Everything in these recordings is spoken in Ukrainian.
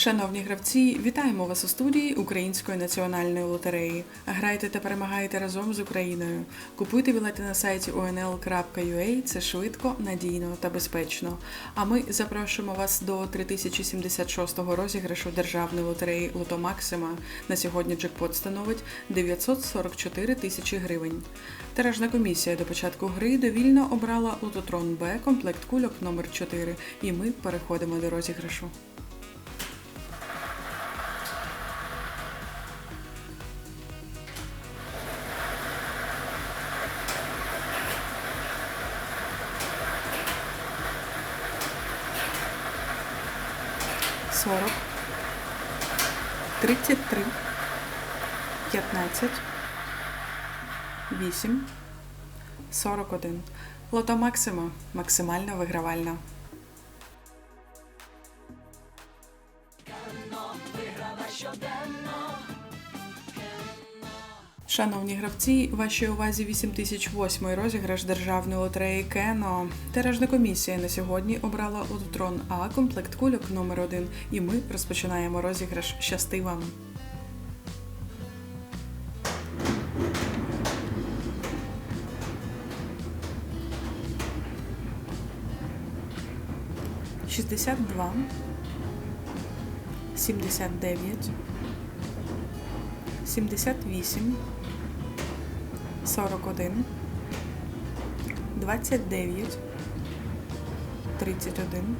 Шановні гравці, вітаємо вас у студії Української національної лотереї. Грайте та перемагайте разом з Україною. Купуйте білети на сайті onl.ua, це швидко, надійно та безпечно. А ми запрошуємо вас до 3076-го розіграшу державної лотереї Лото Максима. На сьогодні джекпот становить 944 тисячі гривень. Тиражна комісія до початку гри довільно обрала Лототрон Б комплект кульок номер 4 і ми переходимо до розіграшу. Сорок, тридцять три, п'ятнадцять, вісім, сорок один. Лото Максима максимально вигравальна. Шановні гравці, вашій увазі 8008 розіграш державної лотереї Кено. Тиражна комісія на сьогодні обрала Лототрон А комплект кульок номер 1 і ми розпочинаємо розіграш Щасти вам! Шістдесят два, сімдесят дев'ять, сімдесят вісім, сорок один, двадцять дев'ять, тридцять один,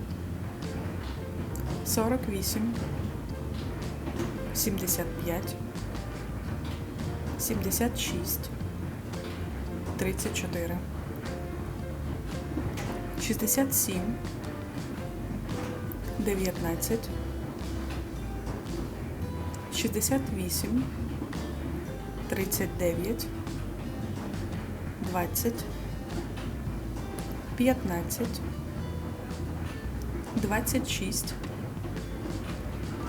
сорок вісім, сімдесят п'ять, сімдесят шість, тридцять чотири, шістдесят сім, дев'ятнадцять, шістдесят вісім, тридцять дев'ять, двадцять, п'ятнадцять, двадцять шість,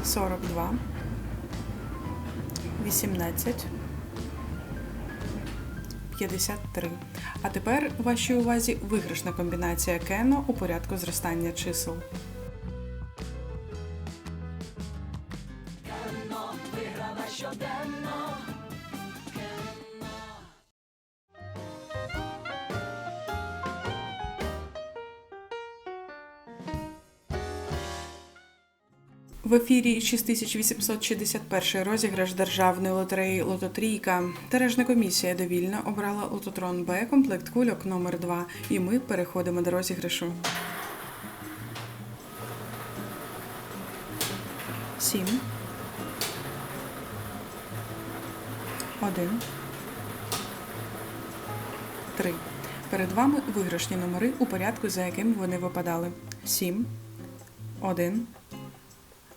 сорок два, вісімнадцять, п'ятдесят три. А тепер вашій увазі виграшна комбінація Кено у порядку зростання чисел. В ефірі 6861 розіграш державної лотереї Лототрійка. Тиражна комісія довільно обрала Лототрон Б комплект кульок номер 2 і ми переходимо до розіграшу. 7 1 3 Перед вами виграшні номери у порядку, за яким вони випадали. 7 1